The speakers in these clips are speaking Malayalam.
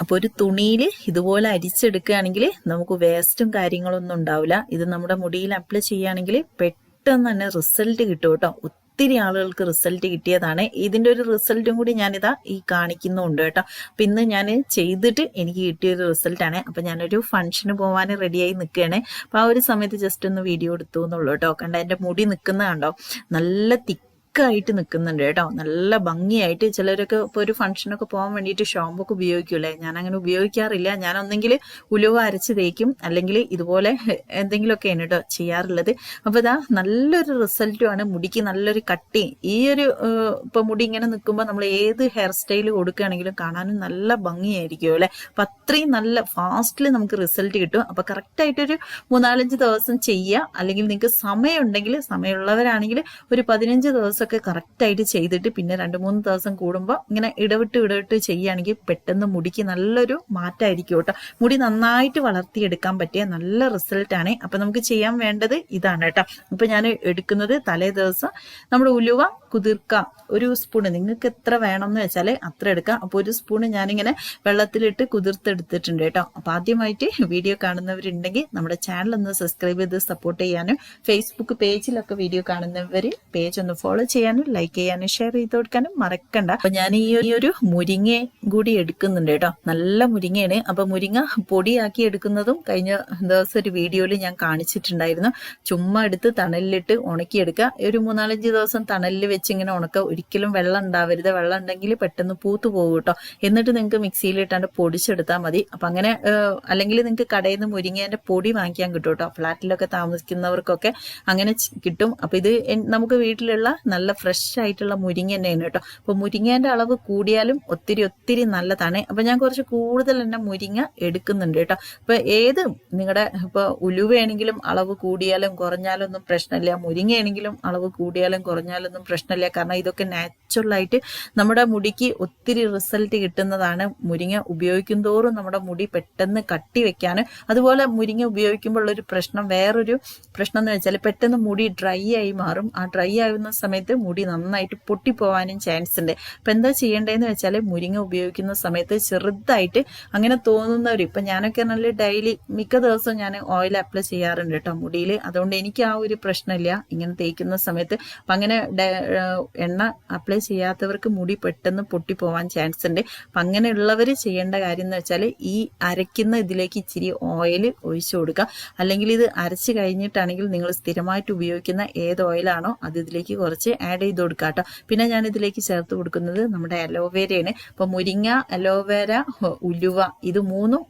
അപ്പോൾ ഒരു തുണിയിൽ ഇതുപോലെ അരിച്ചെടുക്കുകയാണെങ്കിൽ നമുക്ക് വേസ്റ്റും കാര്യങ്ങളൊന്നും ഉണ്ടാവില്ല. ഇത് നമ്മുടെ മുടിയിൽ അപ്ലൈ ചെയ്യുകയാണെങ്കിൽ പെട്ടെന്ന് തന്നെ റിസൾട്ട് കിട്ടും കേട്ടോ. ഒത്തിരി ആളുകൾക്ക് റിസൾട്ട് കിട്ടിയതാണ്. ഇതിന്റെ ഒരു റിസൾട്ടും കൂടി ഞാനിതാ ഈ കാണിക്കുന്നുണ്ട് കേട്ടോ. അപ്പൊ ഇന്ന് ഞാൻ ചെയ്തിട്ട് എനിക്ക് കിട്ടിയൊരു റിസൾട്ടാണ് അപ്പൊ ഞാനൊരു ഫംഗ്ഷന് പോകാൻ റെഡിയായി നിൽക്കുകയാണ് അപ്പൊ ആ ഒരു സമയത്ത് ജസ്റ്റ് ഒന്ന് വീഡിയോ എടുത്തു എന്നുള്ളൂ കേട്ടോ. കണ്ട? എന്റെ മുടി നിൽക്കുന്ന കണ്ടോ നല്ല തിക്ക് തിക്കായിട്ട് നിൽക്കുന്നുണ്ട് കേട്ടോ. നല്ല ഭംഗിയായിട്ട് ചിലരൊക്കെ ഇപ്പോൾ ഒരു ഫംഗ്ഷനൊക്കെ പോകാൻ വേണ്ടിയിട്ട് ഷാമ്പു ഒക്കെ ഉപയോഗിക്കൂലേ ഞാൻ അങ്ങനെ ഉപയോഗിക്കാറില്ല. ഞാൻ ഒന്നെങ്കിൽ ഉലുവ അരച്ച് തേക്കും അല്ലെങ്കിൽ ഇതുപോലെ എന്തെങ്കിലുമൊക്കെയാണ് കേട്ടോ ചെയ്യാറുള്ളത്. അപ്പോൾ ഇതാ നല്ലൊരു റിസൾട്ടുമാണ് മുടിക്ക് നല്ലൊരു കട്ടി. ഈ ഒരു ഇപ്പോൾ മുടി ഇങ്ങനെ നിൽക്കുമ്പോൾ നമ്മൾ ഏത് ഹെയർ സ്റ്റൈൽ കൊടുക്കുകയാണെങ്കിലും കാണാനും നല്ല ഭംഗിയായിരിക്കും അല്ലേ? അപ്പം അത്രയും നല്ല ഫാസ്റ്റിൽ നമുക്ക് റിസൾട്ട് കിട്ടും. അപ്പോൾ കറക്റ്റായിട്ടൊരു മൂന്നാലഞ്ച് ദിവസം ചെയ്യുക. അല്ലെങ്കിൽ നിങ്ങൾക്ക് സമയമുണ്ടെങ്കിൽ സമയമുള്ളവരാണെങ്കിൽ ഒരു പതിനഞ്ച് ദിവസം ഒക്കെ കറക്റ്റായിട്ട് ചെയ്തിട്ട് പിന്നെ രണ്ട് മൂന്ന് ദിവസം കൂടുമ്പോൾ ഇങ്ങനെ ഇടവിട്ട് ഇടവിട്ട് ചെയ്യുകയാണെങ്കിൽ പെട്ടെന്ന് മുടിക്ക് നല്ലൊരു മാറ്റമായിരിക്കും കേട്ടോ. മുടി നന്നായിട്ട് വളർത്തിയെടുക്കാൻ പറ്റിയ നല്ല റിസൾട്ടാണ് അപ്പം നമുക്ക് ചെയ്യാൻ വേണ്ടത് ഇതാണ് കേട്ടോ. ഇപ്പം ഞാൻ എടുക്കുന്നത് തലേ ദിവസം നമ്മുടെ ഉലുവ കുതിർക്ക ഒരു സ്പൂണ് നിങ്ങൾക്ക് എത്ര വേണം എന്ന് വെച്ചാൽ അത്ര എടുക്കാം. അപ്പോൾ ഒരു സ്പൂണ് ഞാനിങ്ങനെ വെള്ളത്തിലിട്ട് കുതിർത്തെടുത്തിട്ടുണ്ട് കേട്ടോ. അപ്പോൾ ആദ്യമായിട്ട് വീഡിയോ കാണുന്നവരുണ്ടെങ്കിൽ നമ്മുടെ ചാനൽ ഒന്ന് സബ്സ്ക്രൈബ് ചെയ്ത് സപ്പോർട്ട് ചെയ്യാനും ഫേസ്ബുക്ക് പേജിലൊക്കെ വീഡിയോ കാണുന്നവർ പേജ് ഒന്ന് ഫോളോ ചെയ്യാനും ലൈക്ക് ചെയ്യാനും ഷെയർ ചെയ്ത് കൊടുക്കാനും മറക്കണ്ട. അപ്പൊ ഞാൻ ഈ ഒരു മുരിങ്ങ കൂടി എടുക്കുന്നുണ്ട് കേട്ടോ. നല്ല മുരിങ്ങയാണ്. അപ്പൊ മുരിങ്ങ പൊടിയാക്കി എടുക്കുന്നതും കഴിഞ്ഞ ദിവസം ഒരു വീഡിയോയിൽ ഞാൻ കാണിച്ചിട്ടുണ്ടായിരുന്നു. ചുമ്മാ എടുത്ത് തണലിലിട്ട് ഉണക്കിയെടുക്കുക ഒരു മൂന്നാലഞ്ച് ദിവസം തണലിൽ വെച്ച് ഇങ്ങനെ ഉണക്കുക ഒരിക്കലും വെള്ളം ഉണ്ടാവരുത്. വെള്ളം ഉണ്ടെങ്കിൽ പെട്ടെന്ന് പൂത്തു പോകും കേട്ടോ. എന്നിട്ട് നിങ്ങൾക്ക് മിക്സിയിൽ ഇട്ടാണ്ട് പൊടിച്ചെടുത്താൽ മതി. അപ്പൊ അങ്ങനെ അല്ലെങ്കിൽ നിങ്ങൾക്ക് കടയിൽ നിന്ന് മുരിങ്ങേന്റെ പൊടി വാങ്ങിക്കാൻ കിട്ടും കേട്ടോ. ഫ്ലാറ്റിലൊക്കെ താമസിക്കുന്നവർക്കൊക്കെ അങ്ങനെ കിട്ടും. അപ്പൊ ഇത് നമുക്ക് വീട്ടിലുള്ള നല്ല ഫ്രഷ് ആയിട്ടുള്ള മുരിങ്ങ തന്നെയാണ് കേട്ടോ. അപ്പൊ മുരിങ്ങേന്റെ അളവ് കൂടിയാലും ഒത്തിരി ഒത്തിരി നല്ലതാണ്. അപ്പൊ ഞാൻ കുറച്ച് കൂടുതൽ തന്നെ മുരിങ്ങ എടുക്കുന്നുണ്ട് കേട്ടോ. അപ്പൊ ഏത് നിങ്ങളുടെ ഇപ്പൊ ഉലുവയാണെങ്കിലും അളവ് കൂടിയാലും കുറഞ്ഞാലൊന്നും പ്രശ്നമില്ല. മുരിങ്ങയാണെങ്കിലും അളവ് കൂടിയാലും കുറഞ്ഞാലൊന്നും പ്രശ്നമില്ല. കാരണം ഇതൊക്കെ നാച്ചുറൽ ആയിട്ട് നമ്മുടെ മുടിക്ക് ഒത്തിരി റിസൾട്ട് കിട്ടുന്നതാണ്. മുരിങ്ങ ഉപയോഗിക്കും തോറും നമ്മുടെ മുടി പെട്ടെന്ന് കട്ടി വെക്കാനും. അതുപോലെ മുരിങ്ങ ഉപയോഗിക്കുമ്പോൾ ഒരു പ്രശ്നം വേറൊരു പ്രശ്നം എന്ന് വെച്ചാൽ പെട്ടെന്ന് മുടി ഡ്രൈ ആയി മാറും. ആ ഡ്രൈ ആകുന്ന സമയത്ത് മുടി നന്നായിട്ട് പൊട്ടിപ്പോവാനും ചാൻസ് ഉണ്ട്. അപ്പം എന്താ ചെയ്യേണ്ടതെന്ന് വെച്ചാൽ മുരിങ്ങ ഉപയോഗിക്കുന്ന സമയത്ത് ചെറുതായിട്ട് അങ്ങനെ തോന്നുന്നവർ ഇപ്പം ഞാനൊക്കെ നല്ല ഡെയിലി മിക്ക ദിവസവും ഞാൻ ഓയിൽ അപ്ലൈ ചെയ്യാറുണ്ട് കേട്ടോ മുടിയിൽ അതുകൊണ്ട് എനിക്ക് ആ ഒരു പ്രശ്നമില്ല. ഇങ്ങനെ തേക്കുന്ന സമയത്ത്. അപ്പം അങ്ങനെ എണ്ണ അപ്ലൈ ചെയ്യാത്തവർക്ക് മുടി പെട്ടെന്ന് പൊട്ടിപ്പോവാൻ ചാൻസ് ഉണ്ട്. അപ്പം അങ്ങനെയുള്ളവർ ചെയ്യേണ്ട കാര്യം എന്ന് വെച്ചാൽ ഈ അരയ്ക്കുന്ന ഇതിലേക്ക് ഇച്ചിരി ഓയിൽ ഒഴിച്ചു കൊടുക്കുക. അല്ലെങ്കിൽ ഇത് അരച്ച് കഴിഞ്ഞിട്ടാണെങ്കിൽ നിങ്ങൾ സ്ഥിരമായിട്ട് ഉപയോഗിക്കുന്ന ഏത് ഓയിലാണോ അത് ഇതിലേക്ക് കുറച്ച് ആഡ് ചെയ്ത് കൊടുക്കുക കേട്ടോ പിന്നെ ഞാൻ ഇതിലേക്ക് ചേർത്ത് കൊടുക്കുന്നത് നമ്മുടെ അലോവേരയാണ് അപ്പോൾ മുരിങ്ങ അലോവേര ഉലുവ ഇത് മൂന്നും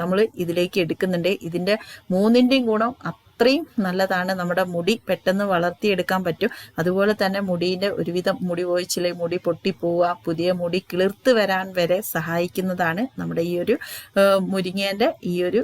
നമ്മൾ ഇതിലേക്ക് എടുക്കുന്നുണ്ട്. ഇതിന്റെ മൂന്നിന്റെയും ഗുണം അത്രയും നല്ലതാണ്. നമ്മുടെ മുടി പെട്ടെന്ന് വളർത്തിയെടുക്കാൻ പറ്റും. അതുപോലെ തന്നെ മുടിയുടെ ഒരുവിധം മുടി പോയിച്ചിലെ മുടി പൊട്ടിപ്പോവുക പുതിയ മുടി കിളിർത്ത് വരാൻ വരെ സഹായിക്കുന്നതാണ് നമ്മുടെ ഈ ഒരു മുരിങ്ങേന്റെ ഈ ഒരു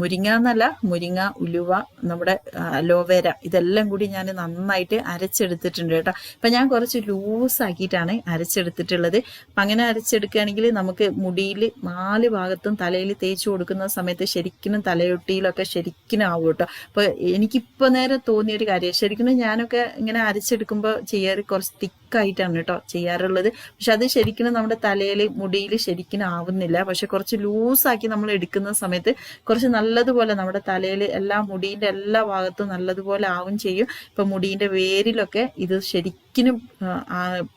മുരിങ്ങ എന്നല്ല മുരിങ്ങ ഉലുവ നമ്മുടെ അലോവേര ഇതെല്ലാം കൂടി ഞാൻ നന്നായിട്ട് അരച്ചെടുത്തിട്ടുണ്ട് കേട്ടോ. അപ്പം ഞാൻ കുറച്ച് ലൂസാക്കിയിട്ടാണ് അരച്ചെടുത്തിട്ടുള്ളത്. അപ്പം അങ്ങനെ അരച്ചെടുക്കുകയാണെങ്കിൽ നമുക്ക് മുടിയിൽ നാല് ഭാഗത്തും തലയിൽ തേച്ച് കൊടുക്കുന്ന സമയത്ത് ശരിക്കും തലയൊട്ടിയിലൊക്കെ ശരിക്കും ആവും കേട്ടോ. അപ്പോൾ എനിക്കിപ്പോൾ നേരെ തോന്നിയൊരു കാര്യം ശരിക്കും ഞാനൊക്കെ ഇങ്ങനെ അരച്ചെടുക്കുമ്പോൾ ചെയ്യാറ് കുറച്ച് തിക്കായിട്ടാണ് കേട്ടോ ചെയ്യാറുള്ളത്. പക്ഷെ അത് ശരിക്കും നമ്മുടെ തലയിൽ മുടിയിൽ ശരിക്കും ആവുന്നില്ല. പക്ഷെ കുറച്ച് ലൂസാക്കി നമ്മൾ എടുക്കുന്ന സമയത്ത് കുറച്ച് നല്ലതുപോലെ നമ്മുടെ തലയിൽ എല്ലാ മുടീന്റെ എല്ലാ ഭാഗത്തും നല്ലതുപോലെ ആവും ചെയ്യും. ഇപ്പൊ മുടീന്റെ വേരിലൊക്കെ ഇത് ശരിക്കും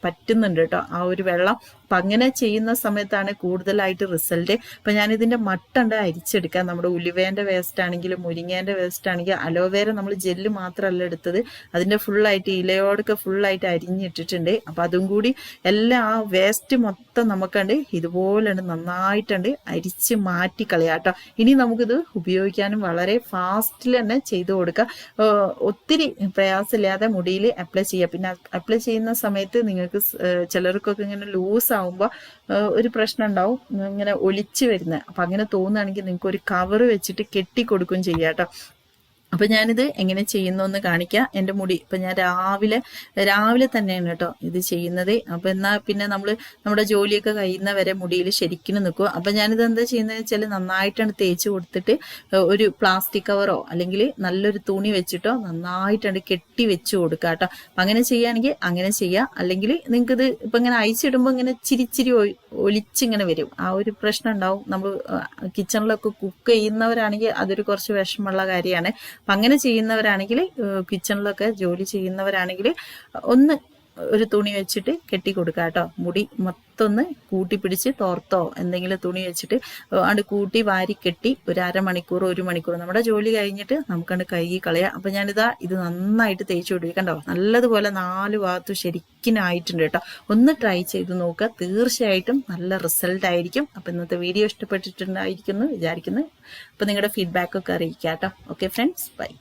പറ്റുന്നുണ്ട് കേട്ടോ. ആ ഒരു വെള്ളം അപ്പം അങ്ങനെ ചെയ്യുന്ന സമയത്താണ് കൂടുതലായിട്ട് റിസൾട്ട്. അപ്പം ഞാനിതിന്റെ മട്ടുണ്ട് അരിച്ചെടുക്കാം. നമ്മുടെ ഉലുവേന്റെ വേസ്റ്റ് ആണെങ്കിലും മുരിങ്ങേന്റെ വേസ്റ്റ് ആണെങ്കിലും അലോവേര നമ്മൾ ജെല്ല് മാത്രമല്ല എടുത്തത്. അതിന്റെ ഫുള്ളായിട്ട് ഇലയോടൊക്കെ ഫുള്ളായിട്ട് അരിഞ്ഞിട്ടിട്ടുണ്ട്. അപ്പം അതും കൂടി എല്ലാം ആ വേസ്റ്റ് മൊത്തം നമുക്കുണ്ട് ഇതുപോലെയാണ് നന്നായിട്ടുണ്ട് അരിച്ച് മാറ്റി കളയാട്ടോ ഇനി നമുക്കിത് ഉപയോഗിക്കാനും വളരെ ഫാസ്റ്റിൽ തന്നെ ചെയ്തു കൊടുക്കാം. ഒത്തിരി പ്രയാസമില്ലാതെ മുടിയിൽ അപ്ലൈ ചെയ്യാം. പിന്നെ അപ്ലൈ ചെയ്യുന്ന സമയത്ത് നിങ്ങൾക്ക് ചിലർക്കൊക്കെ ഇങ്ങനെ ലൂസ് ആവുമ്പോൾ ഒരു പ്രശ്നം ഉണ്ടാവും. ഇങ്ങനെ ഒലിച്ചു വരുന്നത് അപ്പം അങ്ങനെ തോന്നുകയാണെങ്കിൽ നിങ്ങൾക്ക് ഒരു കവർ വെച്ചിട്ട് കെട്ടി കൊടുക്കുകയും ചെയ്യാം കേട്ടോ. അപ്പൊ ഞാനിത് എങ്ങനെ ചെയ്യുന്നു എന്ന് കാണിക്കാം. എന്റെ മുടി ഇപ്പൊ ഞാൻ രാവിലെ രാവിലെ തന്നെയാണ് കേട്ടോ ഇത് ചെയ്യുന്നത്. അപ്പൊ എന്നാ പിന്നെ നമ്മൾ നമ്മുടെ ജോലിയൊക്കെ കഴിയുന്ന വരെ മുടിയിൽ ശരിക്കും നിൽക്കും അപ്പൊ ഞാനിത് എന്താ ചെയ്യുന്നത് വെച്ചാൽ നന്നായിട്ടാണ് തേച്ച് കൊടുത്തിട്ട് ഒരു പ്ലാസ്റ്റിക് കവറോ അല്ലെങ്കിൽ നല്ലൊരു തുണി വെച്ചിട്ടോ നന്നായിട്ടാണ് കെട്ടി വെച്ച് കൊടുക്കുക കേട്ടോ. അങ്ങനെ ചെയ്യുകയാണെങ്കിൽ അങ്ങനെ ചെയ്യാം അല്ലെങ്കിൽ നിങ്ങൾക്ക് ഇത് ഇപ്പൊ ഇങ്ങനെ അയച്ചിടുമ്പോൾ ഇങ്ങനെ ചിരിച്ചിരി ഒലിച്ചിങ്ങനെ വരും. ആ ഒരു പ്രശ്നം ഉണ്ടാവും. നമ്മൾ കിച്ചണിലൊക്കെ കുക്ക് ചെയ്യുന്നവരാണെങ്കിൽ അതൊരു കുറച്ച് വിഷമമുള്ള കാര്യമാണ്. അപ്പം അങ്ങനെ ചെയ്യുന്നവരാണെങ്കിൽ കിച്ചണിലൊക്കെ ജോലി ചെയ്യുന്നവരാണെങ്കിൽ ഒന്ന് ഒരു തുണി വെച്ചിട്ട് കെട്ടി കൊടുക്കുക കേട്ടോ. മുടി മൊത്തം ഒന്ന് കൂട്ടിപ്പിടിച്ച് തോർത്തോ എന്തെങ്കിലും തുണി വെച്ചിട്ട് അണ്ട് കൂട്ടി വാരി കെട്ടി ഒരു അരമണിക്കൂർ ഒരു മണിക്കൂർ നമ്മുടെ ജോലി കഴിഞ്ഞിട്ട് നമുക്കണ്ട് കഴുകി കളയാം. അപ്പം ഞാനിതാ ഇത് നന്നായിട്ട് തേച്ച് പിടിക്കണ്ടോ നല്ലതുപോലെ നാല് ഭാഗത്തും ശരിക്കും ആയിട്ടുണ്ട് കേട്ടോ. ഒന്ന് ട്രൈ ചെയ്ത് നോക്കുക. തീർച്ചയായിട്ടും നല്ല റിസൾട്ട് ആയിരിക്കും. അപ്പം ഇന്നത്തെ വീഡിയോ ഇഷ്ടപ്പെട്ടിട്ടുണ്ടായിരിക്കുന്നു വിചാരിക്കുന്നു. അപ്പം നിങ്ങളുടെ ഫീഡ്ബാക്ക് ഒക്കെ അറിയിക്കാം കേട്ടോ. Okay friends. ബൈ.